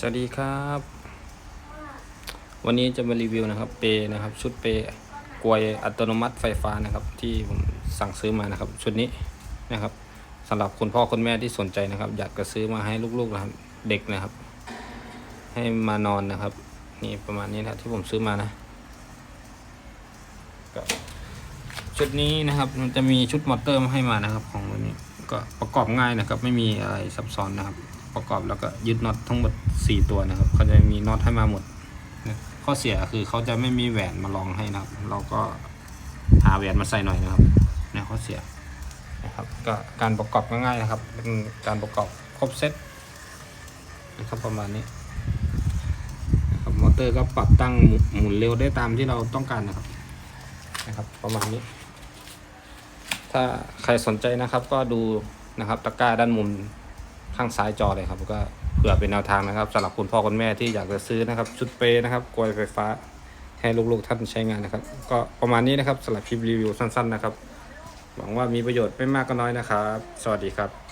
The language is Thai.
สวัสดีครับ วันนี้จะมารีวิวนะครับ เปย์นะครับ ชุดเปย์กลวยอัตโนมัติไฟฟ้านะครับ ที่ผมสั่งซื้อมานะครับ ชุดนี้นะครับสำหรับคุณพ่อคุณแม่ที่สนใจนะครับ อยากจะซื้อมาให้ลูกๆนะครับ เด็กนะครับ ให้มานอนนะครับ นี่ประมาณนี้นะที่ผมซื้อมานะก็ชุดนี้นะครับ มันจะมีชุดมอเตอร์มาให้มานะครับ ของวันนี้ก็ประกอบง่ายนะครับ ไม่มีอะไรซับซ้อนนะครับ ประกอบแล้วก็ยึดน็อตทั้งหมด 4 ตัวนะครับเขาจะมีน็อตให้มาหมดข้อเสียคือเขาจะไม่มีแหวนมาลองให้นะครับ เราก็หาแหวนมาใส่หน่อยนะครับนะข้อเสียนะครับก็การประกอบง่ายๆนะครับเป็นการประกอบครบเซตนะครับประมาณนี้นะครับมอเตอร์ก็ปรับตั้งหมุหมุนเร็วได้ตามที่เราต้องการนะครับนะครับประมาณนี้ ถ้าใครสนใจนะครับก็ดูนะครับตะกร้าด้านมุม ข้างซ้ายจอเลยครับก็เผื่อเป็นแนวทางนะครับสำหรับคุณพ่อคุณแม่ที่อยากจะซื้อนะครับชุดเปย์นะครับกลวยไฟฟ้าให้ลูกๆท่านใช้งานนะครับ ก็ประมาณนี้นะครับสำหรับคลิปรีวิวสั้น ๆ นะครับ หวังว่ามีประโยชน์ไม่มากก็น้อยนะครับ สวัสดีครับ